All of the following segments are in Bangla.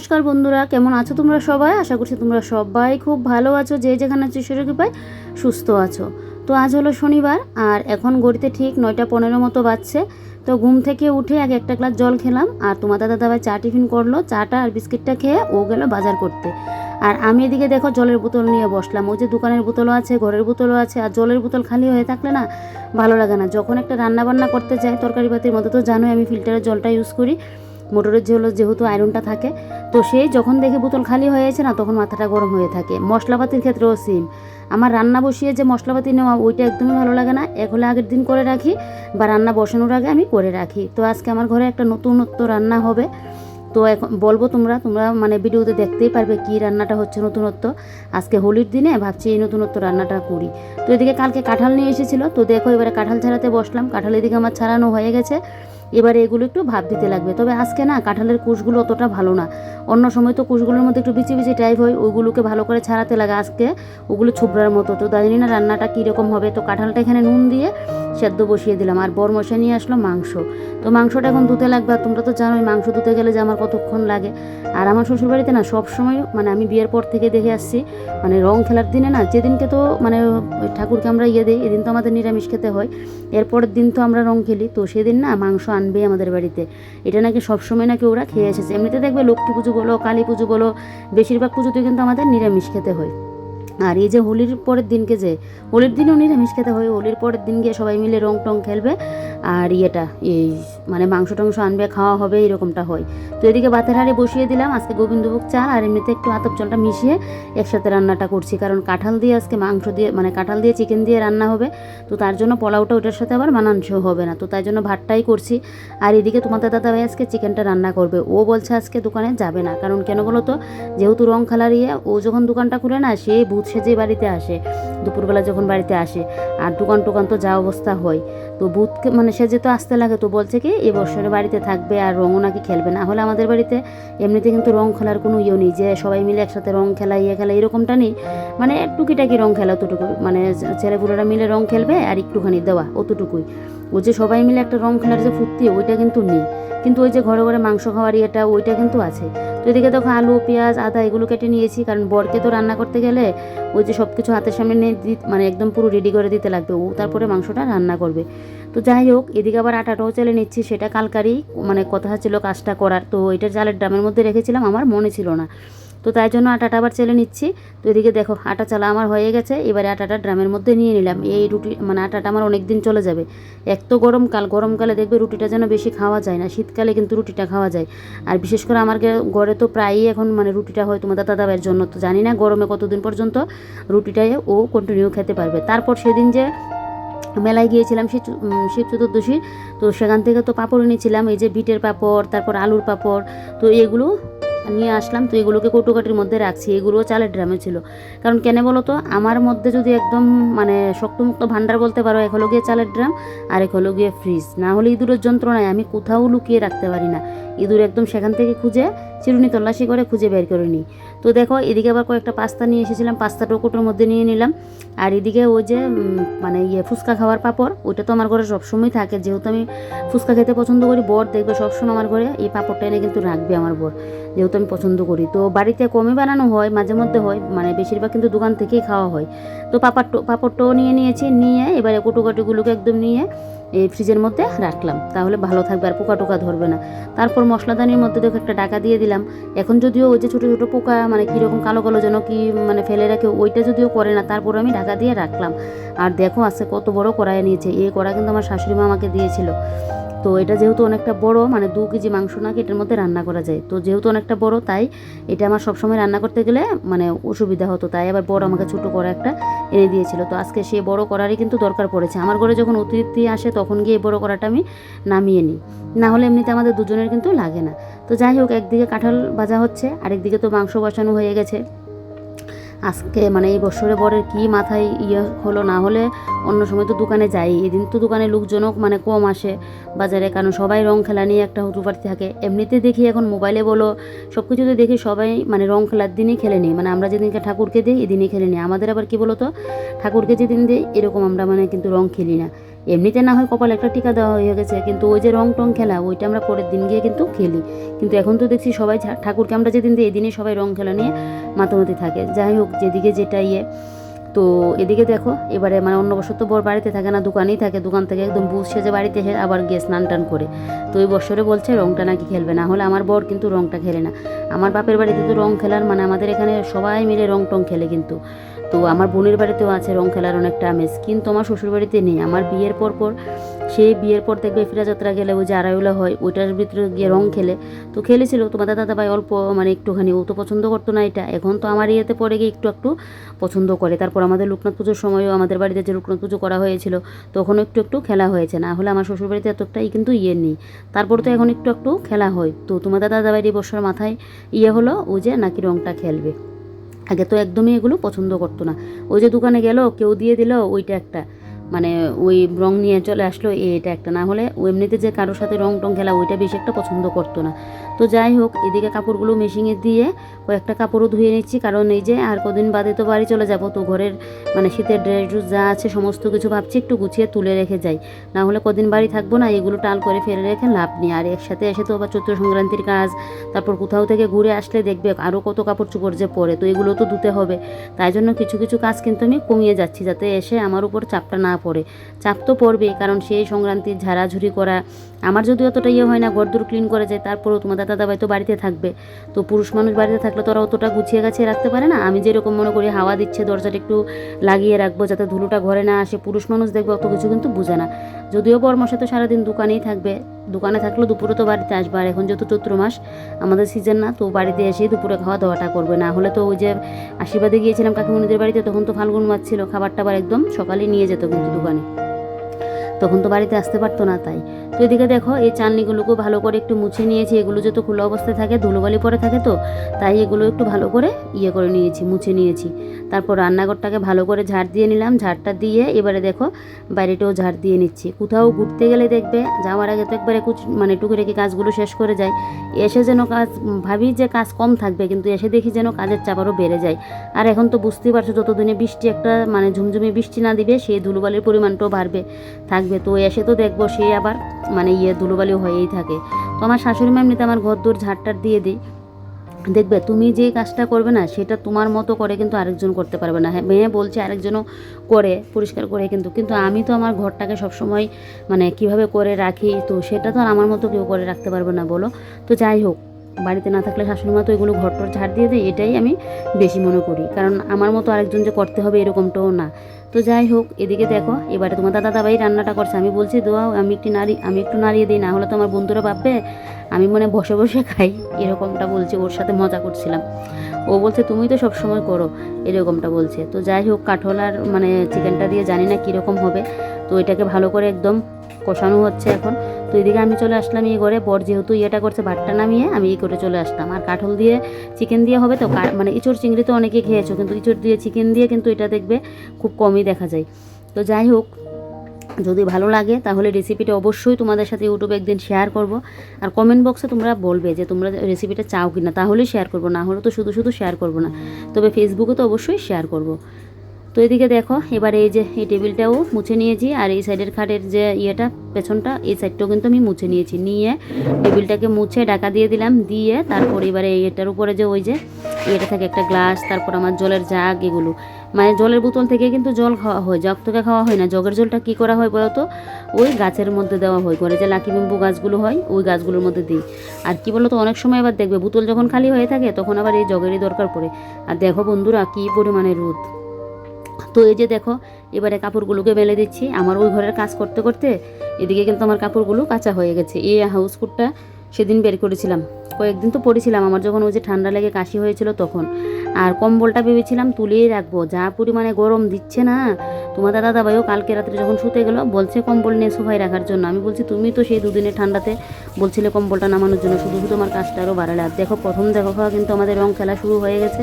নমস্কার বন্ধুরা, কেমন আছো তোমরা সবাই? আশা করছি তোমরা সবাই খুব ভালো আছো, যে যেখানে আছো ঈশ্বরের কৃপায় সুস্থ আছো। তো আজ হলো শনিবার, আর এখন গড়িতে ঠিক নয়টা পনেরো মতো বাজছে। তো ঘুম থেকে উঠে আগে একটা গ্লাস জল খেলাম, আর তোমার দাদা দাবাই চা টিফিন করল, চাটা আর বিস্কিটটা খেয়ে ও গেল বাজার করতে। আর আমি এদিকে দেখো জলের বোতল নিয়ে বসলাম, ওই যে দোকানের বোতলও আছে, ঘরের বোতলও আছে, আর জলের বোতল খালি হয়ে থাকলে না ভালো লাগে না। যখন একটা রান্না বান্না করতে যাই তরকারি পাতির মধ্যে তো জানোই আমি ফিল্টারের জলটা ইউজ করি মোটরের হলো যেহেতু আয়রনটা থাকে, তো সেই যখন দেখে বোতল খালি হয়েছে না, তখন মাথাটা গরম হয়ে থাকে। মশলাপাতির ক্ষেত্রেও সিম আমার রান্না বসিয়ে যে মশলাপাতি নেওয়া, ওইটা একদমই ভালো লাগে না। এক হলে আগের দিন করে রাখি বা রান্না বসানোর আগে আমি করে রাখি। তো আজকে আমার ঘরে একটা নতুনত্ব রান্না হবে। তো এখন বলব তোমরা তোমরা মানে ভিডিওতে দেখতেই পারবে কি রান্নাটা হচ্ছে নতুনত্ব। আজকে হোলির দিনে ভাবছি এই নতুনত্ব রান্নাটা করি। তো এদিকে কালকে কাঁঠাল নিয়ে এসেছিল, তো দেখো এবারে কাঁঠাল ছাড়াতে বসলাম। কাঁঠাল এদিকে আমার ছাড়ানো হয়ে গেছে। এবারে এগুলো একটু ভাব দিতে লাগবে। তবে আজকে না কাঁঠালের কুশগুলো অতটা ভালো না। অন্য সময় তো কুশগুলোর মধ্যে একটু বিচি বিচি টাইপ হয়, ওইগুলোকে ভালো করে ছাড়াতে লাগে আজকে। ওগুলো ছুবড়ার মতো। তো জানি না রান্নাটা কীরকম হবে। তো কাঁঠালটা এখানে নুন দিয়ে সেদ্ধ বসিয়ে দিলাম। আর বর মশা নিয়ে আসলো মাংস। তো মাংসটা এখন ধুতে লাগবে। আর তোমরা তো জানোই, মাংস ধুতে গেলে যে আমার কতক্ষণ লাগে। আর আমার শ্বশুরবাড়িতে না সব সময় মানে আমি বিয়ের পর থেকে দেখে আসছি মানে রং খেলার দিনে না, যেদিনকে তো মানে ঠাকুরকে আমরা ইয়ে দিই, এদিন তো আমাদের নিরামিষ খেতে হয়। এরপরের দিন তো আমরা রং খেলি। তো সেদিন না মাংস আনবে আমাদের বাড়িতে। এটা নাকি সবসময় নাকি ওরা খেয়ে এসেছে। এমনিতে দেখবে লক্ষ্মী পুজো বলো, কালী পুজো বলো, বেশিরভাগ পুজোতে কিন্তু আমাদের নিরামিষ খেতে হয়। আর এই যে হোলির পরের দিনকে যে, হোলির দিনেও নিরামিষ খেতে হয়, হোলির পরের দিন গিয়ে সবাই মিলে রং টং খেলবে আর ইয়েটা, এই মানে মাংস টাংস আনবে, খাওয়া হবে, এরকমটা হয়। তো এদিকে বাতের হাড়ে বসিয়ে দিলাম, আজকে গোবিন্দভোগ চাল আর এমনিতে একটু আতপ চালটা মিশিয়ে একসাথে রান্নাটা করছি। কারণ কাঁঠাল দিয়ে আজকে মাংস দিয়ে মানে কাঁঠাল দিয়ে চিকেন দিয়ে রান্না হবে, তো তার জন্য পোলাওটা ওটার সাথে আবার মানানসই হবে না। তো তাই জন্য ভাতটাই করছি। আর এদিকে তোমাদের দাদা ভাই আজকে চিকেনটা রান্না করবে। ও বলছে আজকে দোকানে যাবে না। কারণ কেন বলো তো? যেহেতু রং খেলার ইয়ে ও যখন দোকানটা খুলে না, সে ভূত সেজে বাড়িতে আসে, দুপুরবেলা যখন বাড়িতে আসে, আর দোকান টোকান তো যা অবস্থা হয়, তো ভূতকে মানে সেজে তো আসতে লাগে, তো বলছে কি, এ বছরে বাড়িতে থাকবে আর রঙও নাকি খেলবে না। হলে আমাদের বাড়িতে এমনিতে কিন্তু রং খেলার কোনো ইয়ে নেই, যে সবাই মিলে একসাথে রং খেলা ইয়ে খেলা, এরকমটা নেই। মানে টুকিটাকি রং খেলা অতটুকু মানে ছেলেপুলেরা মিলে রং খেলবে আর একটুখানি দেওয়া অতটুকুই। ও যে সবাই মিলে একটা রং খেলার যে ফুর্তি, ওইটা কিন্তু নেই। কিন্তু ওই যে ঘরে ঘরে মাংস খাওয়ার ইয়েটা, ওইটা কিন্তু আছে। তো এদিকে দেখো আলু, পেঁয়াজ, আদা এগুলো কেটে নিয়েছি, কারণ বরকে তো রান্না করতে গেলে ওই যে সব কিছু হাতের সামনে নিয়ে মানে একদম পুরো রেডি করে দিতে লাগবে। ও তারপরে মাংসটা রান্না করবে। তো যাই হোক, এদিকে আবার আটাটাও চেলে নিচ্ছি, সেটা কালকারই মানে কথা ছিল কাজটা করার। তো এটা জালের ড্রামের মধ্যে রেখেছিলাম, আমার মনে ছিল না। তো তাই জন্য আটাটা আবার চেলে নিচ্ছি। তো এদিকে দেখো, আটা চালা আমার হয়ে গেছে, এবারে আটাটা ড্রামের মধ্যে নিয়ে নিলাম। এই রুটি মানে আটাটা আমার অনেক দিন চলে যাবে। এক তো গরমকাল গরমকালে দেখবে রুটিটা যেন বেশি খাওয়া যায় না, শীতকালে কিন্তু রুটিটা খাওয়া যায়। আর বিশেষ করে আমার ঘরে তো প্রায়ই এখন মানে রুটিটা হয় তোমাদের দাদা ভাইয়ের জন্য, তো জানি না গরমে কতদিন পর্যন্ত রুটিটাই ও কন্টিনিউ খেতে পারবে। তারপর সেদিন যে মেলায় গিয়েছিলাম শিব চতুর্দশী তো সেখান থেকে তো পাঁপড় এনেছিলাম, এই যে বিটের পাঁপড়, তারপর আলুর পাঁপড়, তো এগুলো নিয়ে আসলাম, তো এগুলোকে কৌটোকাটির মধ্যে রাখছি। এগুলোও চালের ড্রামে ছিল। কারণ কেন বলো তো, আমার মধ্যে যদি একদম মানে শক্তমুক্ত ভাণ্ডার বলতে পারো, এক হলো গিয়ে চালের ড্রাম, আর এক হলো গিয়ে ফ্রিজ। না হলে ইঁদুরের যন্ত্রণায় আমি কোথাও লুকিয়ে রাখতে পারি না। ইঁদুর একদম সেখান থেকে খুঁজে, চিরুনি তল্লাশি করে খুঁজে বের করে নিই। তো দেখো, এদিকে আবার কয়েকটা পাস্তা নিয়ে এসেছিলাম পাস্তাটাও কোটোর মধ্যে নিয়ে নিলাম। আর এদিকে ওই যে মানে ইয়ে ফুচকা খাওয়ার পাপড়, ওইটা তো আমার ঘরে সবসময় থাকে। যেহেতু আমি ফুচকা খেতে পছন্দ করি, বর দেখবে সবসময় আমার ঘরে এই পাপড়টা এনে কিন্তু রাখবে আমার বর, যেহেতু আমি পছন্দ করি। তো বাড়িতে কমই বানানো হয়, মাঝে মধ্যে হয় মানে বেশিরভাগ কিন্তু দোকান থেকেই খাওয়া হয়। তো পাপড় পাপড়টাও নিয়ে নিয়েছি, নিয়ে এবারে কুটুকাটিগুলোকে একদম নিয়ে এই ফ্রিজের মধ্যে রাখলাম। তাহলে ভালো থাকবে আর পোকা টোকা ধরবে না। তারপর মশলাদানির মধ্যে দেখো একটা ডাকা দিয়ে দিলাম। এখন যদিও ওই যে ছোটো ছোটো পোকা মানে কীরকম কালো কালো যেন কি মানে ফেলে রাখে, ওইটা যদিও করে না, তারপর আমি ঢাকা দিয়ে রাখলাম। আর দেখো আজকে কত বড় কড়াই নিয়েছে। এই কড়া কিন্তু আমার শাশুড়ি মা আমাকে দিয়েছিল। তো এটা যেহেতু অনেকটা বড় মানে দু কেজি মাংস নাকি এটার মধ্যে রান্না করা যায়। তো যেহেতু অনেকটা বড়, তাই এটা আমার সবসময় রান্না করতে গেলে মানে অসুবিধা হতো। তাই আবার বড় আমাকে ছোটো করা একটা এনে দিয়েছিল। তো আজকে সেই বড় করারই কিন্তু দরকার পড়েছে। আমার ঘরে যখন অতিথি আসে তখন গিয়ে বড় করাটা আমি নামিয়ে নিই। না হলে এমনিতে আমাদের দুজনের কিন্তু লাগে না। তো যাই হোক, একদিকে কাঁঠাল ভাজা হচ্ছে, আরেকদিকে তো মাংস বসানো হয়ে গেছে। আজকে মানে এই বছরে বরের কি মাথায় ইয়ে হলো না হলে অন্য সময় তো দোকানে যাই। এদিন তো দোকানে লোকজনক মানে কম আসে বাজারে, কারণ সবাই রং খেলা নিয়ে একটা হুটুপাটি থাকে। এমনিতে দেখি এখন মোবাইলে বলো সব কিছুতে দেখি সবাই মানে রং খেলার দিনই খেলে নিই। মানে আমরা যেদিনকে ঠাকুরকে দিই, এদিনই খেলে নিই। আমাদের আবার কি বলো তো ঠাকুরকে যেদিন দিই, এরকম আমরা মানে কিন্তু রং খেলি না। এমনিতে না হয় কপাল একটা টিকা দেওয়া হয়ে গেছে, কিন্তু ওই যে রং টং খেলা, ওইটা আমরা পরের দিন গিয়ে কিন্তু খেলি। কিন্তু এখন তো দেখছি সবাই ঠাকুরকে আমরা যেদিন দিই, এদিনই সবাই রং খেলা নিয়ে মাতামাতি থাকে। যাই হোক, যেদিকে যেটা ইয়ে। তো এদিকে দেখো, এবারে মানে অন্য বছর তো বর বাড়িতে থাকে না, দোকানেই থাকে। দোকান থেকে একদম বুঝ সেজে বাড়িতে এসে আবার গিয়ে স্নান টান করে। তো ওই বছরে বলছে রংটা নাকি খেলবে, না হলে আমার বর কিন্তু রংটা খেলে না। আমার বাপের বাড়িতে তো রং খেলার মানে আমাদের এখানে সবাই মিলে রং টং খেলে কিন্তু। তো আমার বোনের বাড়িতেও আছে, রং খেলার অনেকটা আমেজ। কিন্তু আমার শ্বশুর বাড়িতে নেই। আমার বিয়ের পর পর, সেই বিয়ের পর দেখবে ফিরাযাত্রা গেলে ওই যে আড়াইলা হয়, ওইটার ভিতরে গিয়ে রং খেলে। তো খেলেছিল। তোমাদের দাদা ভাই অল্প মানে একটুখানি, ও তো পছন্দ করতো না এটা। এখন তো আমার ইয়েতে পরে গিয়ে একটু একটু পছন্দ করে। তারপর আমাদের লোকনাথ পুজোর সময়ও আমাদের বাড়িতে যে লোকনাথ পুজো করা হয়েছিল, তখনও একটু একটু খেলা হয়েছে। না হলে আমার শ্বশুর বাড়িতে এতটাই কিন্তু ইয়ে নেই। তারপর তো এখন একটু একটু খেলা হয়। তো তোমাদের দাদা এই বছর মাথায় ইয়ে হলো, ও যে নাকি রংটা খেলবে। আগে তো একদমই এগুলো পছন্দ করতো না। ওই যে দোকানে গেল, কেউ দিয়ে দিল, ওইটা একটা। মানে ওই রং নিয়ে চলে আসলো এটা একটা। না হলে ও এমনিতে যে কারোর সাথে রং টং খেলা, ওইটা বেশি একটা পছন্দ করতো না। তো যাই হোক, এদিকে কাপড়গুলো মেশিনে দিয়ে কয়েকটা কাপড়ও ধুয়ে নিচ্ছি, কারণ এই যে আর কদিন বাদে তো বাড়ি চলে যাব, তো ঘরের মানে শীতের ড্রেস যা আছে সমস্ত কিছু ভাবছি একটু গুছিয়ে তুলে রেখে যাই। না হলে কদিন বাড়ি থাকব না, এগুলো টাল করে ফেলে রেখে লাভ নেই। আর একসাথে এসে তো আবার চৈত্র সংক্রান্তির কাজ, তারপর কোথাও থেকে ঘুরে আসলে দেখবে আরও কত কাপড় চোপড় যে পরে, তো এগুলো তো ধুতে হবে। তাই জন্য কিছু কিছু কাজ কিন্তু আমি কমিয়ে যাচ্ছি, যাতে এসে আমার উপর চাপটা না পড়ে। চাপ তো পড়বে কারণ সেই সংক্রান্তির ঝাড়াঝুড়ি করা আমার যদি অতটা ইয়ে হয় না ঘরদুর ক্লিন করে যায়, তারপরেও তোমার দাদা দাদাভাই তো বাড়িতে থাকবে। তো পুরুষ মানুষ বাড়িতে থাকলে তো ওরা অতটা গুছিয়ে গাছিয়ে রাখতে পারে না? আমি যেরকম মনে করি, হাওয়া দিচ্ছে, দরজাটা একটু লাগিয়ে রাখব যাতে ধুলোটা ঘরে না আসে। পুরুষ মানুষ দেখবে অত কিছু কিন্তু বুঝে না। যদিও বরমশে তো সারাদিন দোকানেই থাকবে, দোকানে থাকলেও দুপুরে তো বাড়িতে আসবে। আর এখন যেহেতু চৈত্র মাস, আমাদের সিজন না, তো বাড়িতে এসেই দুপুরে খাওয়া দাওয়াটা করবে। না হলে তো ওই যে আশীর্বাদে গিয়েছিলাম কাকিমণিদের বাড়িতে, তখন তো ফাল্গুন মাছ ছিল খাবার টাবার একদম সকালেই নিয়ে যেত কিন্তু দোকানে। তখন তো বাড়িতে আসতে পারতো না তাই। এদিকে দেখো, এই চালনিগুলোকেও ভালো করে একটু মুছে নিয়েছি। এগুলো যেহেতু খোলা অবস্থায় থাকে, ধুলোবালি পরে থাকে তো, তাই এগুলো একটু ভালো করে ইয়ে করে নিয়েছি, মুছে নিয়েছি। তারপর রান্নাঘরটাকে ভালো করে ঝাড় দিয়ে নিলাম। ঝাড়টা দিয়ে এবারে দেখো বাইরেটাও ঝাড় দিয়ে নিচ্ছি। কোথাও ঘুরতে গেলে দেখবে যাওয়ার আগে তো একবারে কুচ মানে টুকে রেখে কাজগুলো শেষ করে যায়। এসে যেন কাজ ভাবি যে কাজ কম থাকবে, কিন্তু এসে দেখি যেন কাজের চাপ আরও বেড়ে যায়। আর এখন তো বুঝতেই পারছ যতদিনে বৃষ্টি একটা মানে ঝুমঝুমি বৃষ্টি না দিবে সেই ধুলোবালির পরিমাণটাও বাড়বে, থাকবে। তো এসে তো দেখব সে আবার মানে ইয়ে ধুলোবালি হয়েই থাকে। তো আমার শাশুড়ি মা এমনিতে আমার ঘর দৌড় ঝাড়টার দিয়ে দিই। দেখবে তুমি যে কাজটা করবে না, সেটা তোমার মতো করে কিন্তু আরেকজন করতে পারবে না। হ্যাঁ মেয়ে বলছে আরেকজনও করে, পরিষ্কার করে কিন্তু। কিন্তু আমি তো আমার ঘরটাকে সবসময় মানে কীভাবে করে রাখি, তো সেটা তো আর আমার মতো কেউ করে রাখতে পারবে না বলো। তো যাই হোক, বাড়িতে না থাকলে শাশুড়ি মা তো এগুলো ঘর টর ঝাড় দিয়ে দেয়, এটাই আমি বেশি মনে করি। কারণ আমার মতো আরেকজন যে করতে হবে এরকমটাও না। তো যাই হোক, এদিকে দেখো, এবারে তোমার দাদা দাবাই রান্নাটা করছে। আমি বলছি দোয়াও আমি একটু নাড়ি, আমি একটু নাড়িয়ে দিই, না হলে তো আমার বন্ধুরা ভাববে, আমি মানে বসে বসে খাই। এরকমটা বলছি, ওর সাথে মজা করছিলাম। ও বলছে, তুমি তো সবসময় করো, এরকমটা বলছে। তো যাই হোক, কাঠল আর মানে চিকেনটা দিয়ে জানি না কীরকম হবে। তো এটাকে ভালো করে একদম কষানো হচ্ছে এখন। তো এদিকে আমি চলে আসলাম এই করে বর যেহেতু ইয়েটা করছে, ভাতটা নামিয়ে আমি এই করে চলে আসলাম। আর কাঠল দিয়ে চিকেন দিয়ে হবে তো? মানে ইঁচড় চিংড়ি তো অনেকে খেয়েছো, কিন্তু ইঁচড় দিয়ে চিকেন দিয়ে কিন্তু এটা দেখবে খুব কমই দেখা যায়। তো যাই হোক, যদি ভালো লাগে তাহলে রেসিপিটা অবশ্যই তোমাদের সাথে ইউটিউবে একদিন শেয়ার করব। আর কমেন্ট বক্সে তোমরা বলবে যে তোমরা রেসিপিটা চাও কি না তাহলেই শেয়ার করব, না হলে তো শুধু শুধু শেয়ার করব না। তবে ফেসবুকে তো অবশ্যই শেয়ার করব। তো এদিকে দেখো, এবারে এই যে এই টেবিলটাও মুছে নিয়েছি, আর এই সাইডের খাটের যে ইয়েটা পেছনটা, এই সাইডটাও কিন্তু আমি মুছে নিয়েছি। নিয়ে টেবিলটাকে মুছে ঢাকা দিয়ে দিলাম, দিয়ে তারপর এবারে এটার উপরে যে ওই যে এটা থাকে, একটা গ্লাস তারপর আমার জলের জাগ এগুলো। মানে জলের বোতল থেকে কিন্তু জল খাওয়া হয়, জগ থেকে খাওয়া হয় না। জগের জলটা কি করা হয় বলতো ওই গাছের মধ্যে দেওয়া হয়, ঘরে যে লাকি বেম্বু গাছগুলো হয়, ওই গাছগুলোর মধ্যে দিই। আর কি বলতো, অনেক সময় আবার দেখবে বোতল যখন খালি হয়ে থাকে, তখন আবার এই জগেরই দরকার পড়ে। আর দেখো বন্ধুরা, কী পরিমাণে রোদ। তো এই যে দেখো, এবারে কাপড়গুলোকে মেলে দিচ্ছি। আমার ওই ঘরের কাজ করতে করতে এদিকে কিন্তু আমার কাপড়গুলো কাঁচা হয়ে গেছে। এই হাউস কোটটা সেদিন বের করেছিলাম। কয়েকদিন তো পরেছিলাম, আমার যখন ওই যে ঠান্ডা লেগে কাশি হয়েছিল তখন। আর কম্বলটা ভেবেছিলাম তুলেই রাখব। যা পরিমাণে গরম দিচ্ছে না, তোমার দাদা দাবাইও কালকে রাত্রে যখন শুতে গেলো, বলছে কম্বল নিয়ে সোফায় রাখার জন্য। আমি বলছি, তুমি তো সেই দুদিনের ঠান্ডাতে বলছিলে কম্বলটা নামানোর জন্য, শুধু শুধু আমার কাজটা আরও বাড়ালে। আর দেখো, প্রথম দেখো কিন্তু আমাদের রং খেলা শুরু হয়ে গেছে।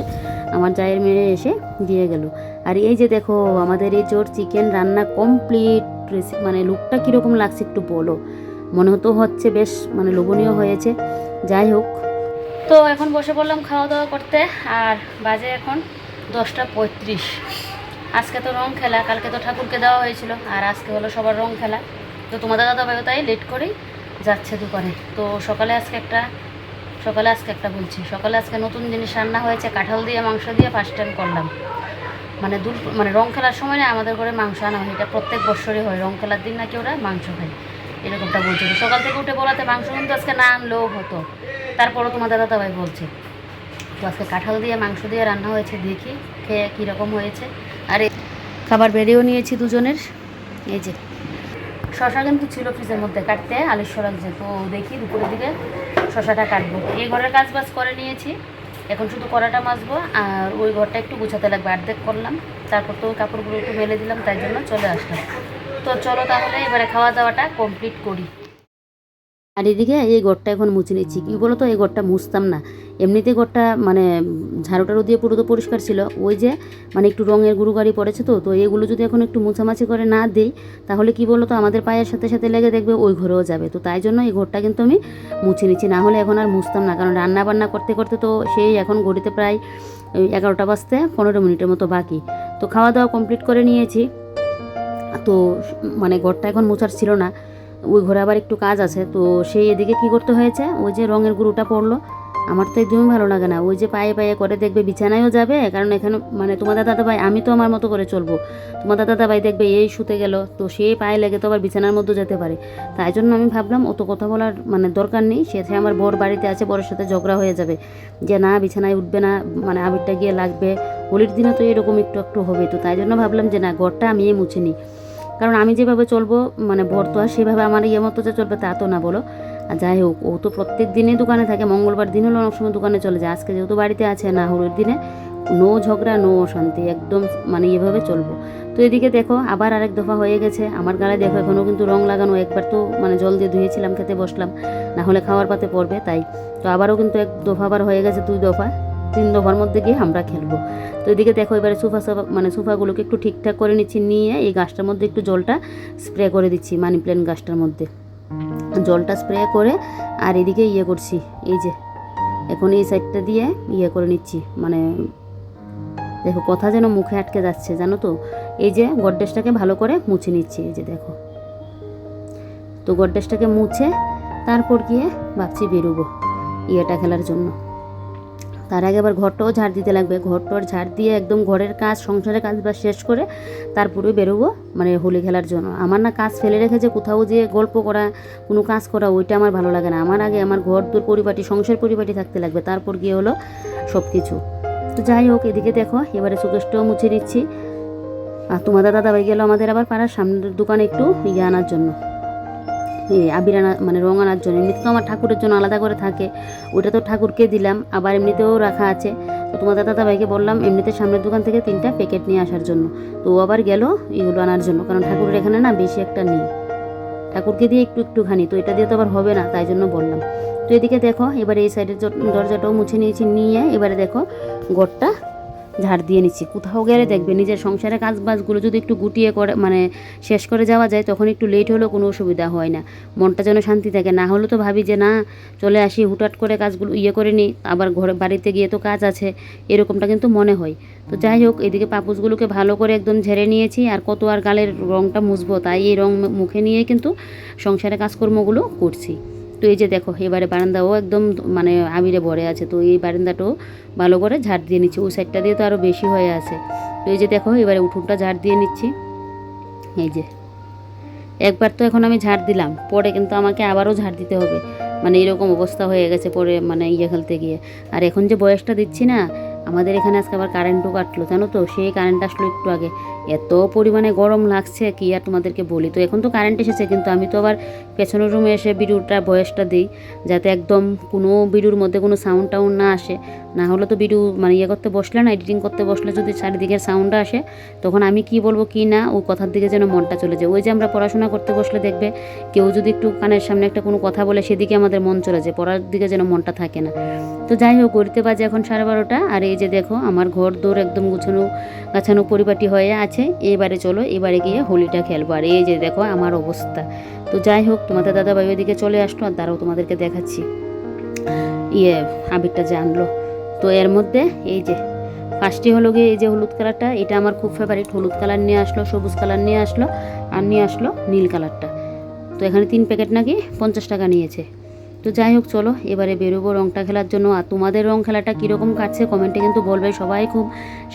আমার জায়ের মেয়ে এসে দিয়ে গেল। আর এই যে দেখো, আমাদের এই চোর চিকেন রান্না কমপ্লিট রেসিপি মানে লুকটা কীরকম লাগছে একটু বলো। মনে হতো হচ্ছে বেশ মানে লোভনীয় হয়েছে। যাই হোক। তো এখন বসে পড়লাম খাওয়া দাওয়া করতে, আর বাজে এখন দশটা পঁয়ত্রিশ। আজকে তো রং খেলা, কালকে তো ঠাকুরকে দেওয়া হয়েছিল, আর আজকে হলো সবার রং খেলা। তো তোমাদের দাদা ভাইও তাই লেট করেই যাচ্ছে দোকানে। তো সকালে আজকে একটা, সকালে আজকে একটা বলছি, সকালে আজকে নতুন জিনিস রান্না হয়েছে, কাঁঠাল দিয়ে, মাংস দিয়ে ফার্স্ট টাইম করলাম। মানে দূর মানে রং খেলার সময় না আমাদের ঘরে মাংস আনা হয়। এটা প্রত্যেক বছরই হয়। রং খেলার দিন নাকি ওরা মাংস খায়। এরকমটা বলছিল সকাল থেকে উঠে বলাতে মাংস কিন্তু আজকে না আনলেও হতো। তারপরও তোমাদের দাদা ভাই বলছে, তো আজকে কাঁঠাল দিয়ে, মাংস দিয়ে রান্না হয়েছে, দেখি খেয়ে কীরকম হয়েছে। আর, খাবার বেরিয়েও নিয়েছি দুজনের। এই যে, শশা কিন্তু ছিল ফ্রিজের মধ্যে কাটতে আলিস্য লাগছে তো দেখি দুপুরের দিকে শশাটা কাটবো। এই ঘরের কাজ বাজ করে নিয়েছি। এখন শুধু কড়াটা মাজবো আর ওই ঘরটা একটু গুছাতে লাগবে আর্ধেক করলাম। তারপর তো ওই কাপড়গুলো একটু মেলে দিলাম, তাই জন্য চলে আসলাম। তো চলো তাহলে এবারে খাওয়া দাওয়াটা কমপ্লিট করি। আর এদিকে এই ঘরটা এখন মুছে নিচ্ছি। কী বলো তো এই ঘরটা মুছতাম না। এমনিতে ঘরটা মানে ঝাড়ু দিয়ে পুরো তো পরিষ্কার ছিল। ওই যে মানে একটু রঙের গুরু গাড়ি পড়েছে তো তো এগুলো যদি এখন একটু মুছামাছি করে না দিই, তাহলে কি বলো তো আমাদের পায়ের সাথে সাথে লেগে দেখবে ওই ঘরেও যাবে। তো তাই জন্য এই ঘরটা কিন্তু আমি মুছে নিচ্ছি। না হলে এখন আর মুছতাম না। কারণ রান্না বান্না করতে করতে তো সেই এখন ঘড়িতে প্রায় এগারোটা বাজতে পনেরো মিনিটের মতো বাকি। তো খাওয়া দাওয়া কমপ্লিট করে নিয়েছি। তো মানে ঘরটা এখন মোছার ছিল না। ওই ঘরে আবার একটু কাজ আছে, তো সেই এদিকে কি করতে হয়েছে? ওই যে রঙের গুঁড়োটা পড়ল। আমার তো একদমই ভালো লাগে না। ওই যে পায়ে পায়ে করে দেখবে বিছানায়ও যাবে, কারণ এখানে মানে তোমাদের দাদা ভাই আমি তো আমার মতো করে চলবো। তোমাদের দাদা ভাই দেখবে এই শুতে গেল, তো সেই পায়ে লেগে তো আবার বিছানার মধ্যে যেতে পারে। তাই জন্য আমি ভাবলাম, অত কথা বলার মানে দরকার নেই। সে আমার বর বাড়িতে আছে, বরের সাথে ঝগড়া হয়ে যাবে। যে না, বিছানায় উঠবে না মানে আবিরটা গিয়ে লাগবে। হোলির দিনে তো এরকম একটু একটু হবে, তো তাই জন্য ভাবলাম যে না, ঘরটা আমি মুছে নিই। কারণ আমি যেভাবে চলবো মানে বর তো আর সেভাবে আমার ইয়ে মতো যে চলবে তা তো না বলো। আর যাই হোক, ও তো প্রত্যেক দিনই দোকানে থাকে, মঙ্গলবার দিন হলো অনেক সময় দোকানে চলে যায়। আজকে যেহেতু বাড়িতে আছে না হোলির দিনে, নো ঝগড়া, নো অশান্তি, একদম মানে এভাবে চলবো। তো এদিকে দেখো, আবার আরেক দফা হয়ে গেছে। আমার গালে দেখো এখনও কিন্তু রং লাগানো, একবার তো মানে জল দিয়ে ধুয়েছিলাম, খেতে বসলাম, না হলে খাওয়ার পাতে পড়বে, তাই। তো আবারও কিন্তু এক দফা আবার হয়ে গেছে দুই দফা। তিন দফার মধ্যে গিয়ে আমরা খেলব। তো এদিকে দেখো এবারে সোফা সোফা মানে সোফাগুলোকে একটু ঠিকঠাক করে নিচ্ছি, নিয়ে এই গাছটার মধ্যে একটু জলটা স্প্রে করে দিচ্ছি, মানি প্ল্যান্ট গাছটার মধ্যে। জলটা স্প্রে করে আর এদিকে ইয়ে করছি, এই যে এখন এই সাইডটা দিয়ে ইয়ে করে নিচ্ছি মানে দেখো কথা যেন মুখে আটকে যাচ্ছে, জানো তো? এই যে গড্ডেসটাকে ভালো করে মুছে নিচ্ছি, এই যে দেখো। তো গড্ডেসটাকে মুছে তারপর গিয়ে ভাবছি বেরোবো ইয়েটা খেলার জন্য। তার আগে আবার ঘরটাও ঝাড় দিতে লাগবে। ঘরটার ঝাড় দিয়ে একদম ঘরের কাজ, সংসারের কাজ বা শেষ করে তারপরে বেরোবো মানে হোলি খেলার জন্য। আমার না কাজ ফেলে রেখেছে কোথাও যেয়ে গল্প করা, কোনো কাজ করা, ওইটা আমার ভালো লাগে না। আমার আগে আমার ঘর, দূর পরিপাটি, সংসার পরিপাটি থাকতে লাগবে। তারপর গিয়ে হলো সব কিছু তো যাই হোক, এদিকে দেখো, এবারে সুকেশটাও মুছে নিচ্ছি। আর তোমাদের দাদা ভাই গেলো আমাদের আবার পাড়ার সামনের দোকানে একটু ইয়ে আনার জন্য। আবির আনা মানে রং আনার জন্য। এমনিতে তো আমার ঠাকুরের জন্য আলাদা করে থাকে। ওটা তো ঠাকুরকে দিলাম, আবার এমনিতেও রাখা আছে। তো তোমাদের দাদা ভাইকে বললাম, এমনিতে সামনের দোকান থেকে তিনটা প্যাকেট নিয়ে আসার জন্য। তো ও আবার গেল এগুলো আনার জন্য, কারণ ঠাকুরের এখানে না বেশি একটা নেই। ঠাকুরকে দিয়ে একটু একটুখানি, তো এটা দিয়ে তো আবার হবে না, তাই জন্য বললাম। তো এদিকে দেখো, এবারে এই সাইডের দরজাটাও মুছে নিয়েছি, নিয়ে এবারে দেখো, গড়টা ঝাড় দিয়ে নিচ্ছি। কোথাও গেলে দেখবে নিজের সংসারের কাজ বাজগুলো যদি একটু গুটিয়ে করে মানে শেষ করে যাওয়া যায় তখন একটু লেট হলেও কোনো অসুবিধা হয় না। মনটা যেন শান্তি থাকে। না হলে তো ভাবি যে না চলে আসি হুটহাট করে কাজগুলো ইয়ে করে নিই আবার ঘরে বাড়িতে গিয়ে তো কাজ আছে। এরকমটা কিন্তু মনে হয়। তো যাই হোক এদিকে পাপুসগুলোকে ভালো করে একদম ঝেড়ে নিয়েছি আর কত আর গালের রঙটা মুছবো তাই এই রং মুখে নিয়ে কিন্তু সংসারের কাজকর্মগুলো করছি। তো এই যে দেখো, এবারে বারান্দাও একদম মানে আমিরে ভরে আছে, তো এই বারান্দাটাও ভালো করে ঝাড় দিয়ে নিচ্ছি। ওই সাইডটা দিয়ে তো আরও বেশি হয়ে আছে। তো এই যে দেখো, এবারে উঠোনটা ঝাড় দিয়ে নিচ্ছি। এই যে, একবার তো এখন আমি ঝাড় দিলাম, পরে কিন্তু আমাকে আবারও ঝাড় দিতে হবে। মানে এরকম অবস্থা হয়ে গেছে পরে মানে ইয়ে খেলতে গিয়ে। আর এখন যে বয়সটা দিচ্ছি না, আমাদের এখানে আজকে আবার কারেন্টও কাটলো, জানো তো? সেই কারেন্ট আসলো একটু আগে। এত পরিমাণে গরম লাগছে কি আর তোমাদেরকে বলি? তো এখন তো কারেন্ট এসেছে, কিন্তু আমি তো আবার পেছনের রুমে এসে বিডুটা বয়সটা দিই, যাতে একদম কোনো বিডুর মধ্যে কোনো সাউন্ড টাউন্ড না আসে। না হলে তো বিডু মানে ইয়ে করতে বসলে না এডিটিং করতে বসলে যদি চারিদিকের সাউন্ডটা আসে, তখন আমি কি বলব কি না ওই কথার দিকে যেন মনটা চলে যায়। ওই যে আমরা পড়াশোনা করতে বসলে দেখবে, কেউ যদি একটু কানের সামনে একটা কোনো কথা বলে, সেদিকে আমাদের মন চলে যায়, পড়ার দিকে যেন মনটা থাকে না। তো যাই হোক গড়িতে বাজে এখন সাড়ে বারোটা, আর এই যে দেখো, আমার ঘর দৌড় একদম গুছানো, গাছানো পরিপাটি হয়ে আছে। এবারে চলো, এবারে গিয়ে হোলিটা খেলব। আর এই যে দেখো আমার অবস্থা। তো যাই হোক, তোমাদের দাদা ভাই ওইদিকে চলে আসলো আর তারাও তোমাদেরকে দেখাচ্ছি। ইয়ে আবিরটা যে আনলো। তো এর মধ্যে এই যে ফার্স্টে হলো গিয়ে এই যে হলুদ কালারটা এটা আমার খুব ফেভারিট হলুদ কালার নিয়ে আসলো, সবুজ কালার নিয়ে আসলো, আর নিয়ে আসলো নীল কালারটা তো এখানে তিন প্যাকেট নাকি পঞ্চাশ টাকা নিয়েছে। তো যাই হোক চলো এবারে বেরোবো রংটা খেলার জন্য। আর তোমাদের রং খেলাটা কীরকম কাটছে কমেন্টে কিন্তু বলবে সবাই খুব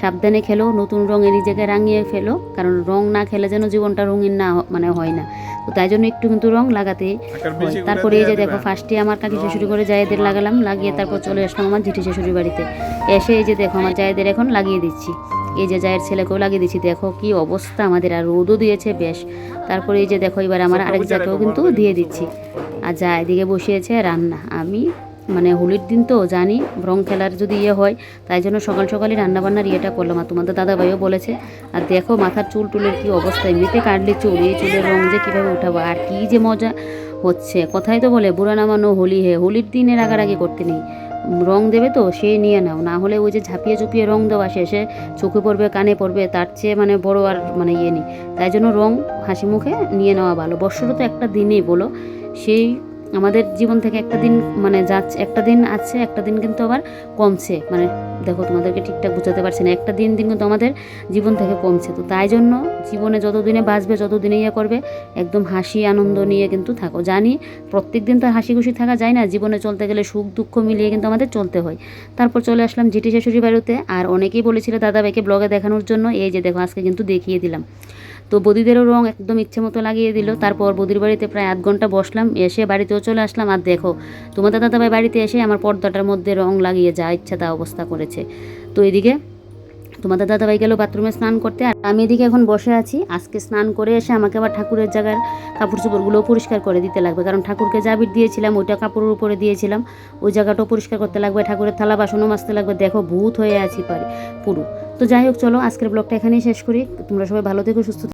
সাবধানে খেলো নতুন রঙে নিজেকে রাঙিয়ে ফেলো কারণ রং না খেলে যেন জীবনটা রঙিন না মানে হয় না। তো তাই জন্য একটু কিন্তু রং লাগাতে তারপরে এই যে দেখো ফার্স্টে আমার কাকি শ্বশুরি করে জায়েদের লাগালাম লাগিয়ে তারপর চলে আসলাম আমার ঝিঠি শ্বশুরি বাড়িতে। এসে এই যে দেখো আমার জায়েদের এখন লাগিয়ে দিচ্ছি। এই যে জায়ের ছেলেকেও লাগিয়ে দিচ্ছি দেখো কি অবস্থা আমাদের আর রোদও দিয়েছে বেশ। তারপরে এই যে দেখো এবার আমার আরেক জায়গাও কিন্তু দিয়ে দিচ্ছি। আর যা এদিকে বসিয়েছে রান্না। আমি মানে হোলির দিন তো জানি রং খেলার যদি ইয়ে হয় তাই জন্য সকাল সকালই রান্নাবান্নার ইয়েটা করলাম। আর তোমাদের দাদাভাইও বলেছে আর দেখো মাথার চুল টুলের কী অবস্থা এমনিতে কাটলে চুল এই চুলের রং যে কীভাবে উঠাবো আর কি যে মজা হচ্ছে। কথাই তো বলে বুড়া নামানো হোলি হে হোলির দিনে রাগারাগি করতে নেই। রং দেবে তো, সে নিয়ে নাও। না হলে ওই যে ঝাঁপিয়ে ঝুঁপিয়ে রং দেওয়া শেষে চোখে পড়বে, কানে পড়বে, তার চেয়ে মানে বড় আর মানে ইয়ে নেই। তাই জন্য রং হাসি মুখে নিয়ে নেওয়া ভালো। বৎসরও তো একটা দিনই বলো। সেই আমাদের জীবন থেকে একটা দিন মানে যাচ্ছে, একটা দিন আছে, একটা দিন কিন্তু আবার কমছে। মানে দেখো, তোমাদেরকে ঠিকঠাক বুঝাতে পারছি না। একটা দিন দিন কিন্তু আমাদের জীবন থেকে কমছে। তো তাই জন্য জীবনে যতদিনে বাঁচবে, যতদিনে ইয়ে করবে, একদম হাসি, আনন্দ নিয়ে কিন্তু থাকো। জানি প্রত্যেক দিন তো হাসি খুশি থাকা যায় না, জীবনে চলতে গেলে সুখ, দুঃখ মিলিয়ে কিন্তু আমাদের চলতে হয়। তারপর চলে আসলাম জিটি শাশুড়ি বাড়িতে, আর অনেকেই বলেছিল, দাদাভাইকে ব্লগে দেখানোর জন্য। এই যে দেখো, আজকে কিন্তু দেখিয়ে দিলাম। তো বদিদেরও রং একদম ইচ্ছে মতো লাগিয়ে দিল। তারপর বদির বাড়িতে প্রায় আধ ঘণ্টা বসলাম, এসে বাড়িতেও চলে আসলাম। আর দেখো, তোমাদের দাদাভাই বাড়িতে এসে আমার পর্দাটার মধ্যে রং লাগিয়ে যা ইচ্ছা তা অবস্থা করেছে। তো এদিকে তোমাদের দাদাভাই গেল বাথরুমে স্নান করতে। আর আমি এদিকে এখন বসে আছি। আজকে স্নান করে এসে আমাকে আবার ঠাকুরের জায়গার কাপড় চোপড়গুলো পরিষ্কার করে দিতে লাগবে। কারণ ঠাকুরকে জাবির দিয়েছিলাম, ওইটা কাপড়ের উপরে দিয়েছিলাম। ওই জায়গাটাও পরিষ্কার করতে লাগবে, ঠাকুরের থালা বাসনও মাজতে লাগবে। দেখো, ভূত হয়ে আছি পারে, পুরো। তো যাই হোক, চলো, আজকের ব্লগটা এখানেই শেষ করি। তোমরা সবাই ভালো থেকো, সুস্থ।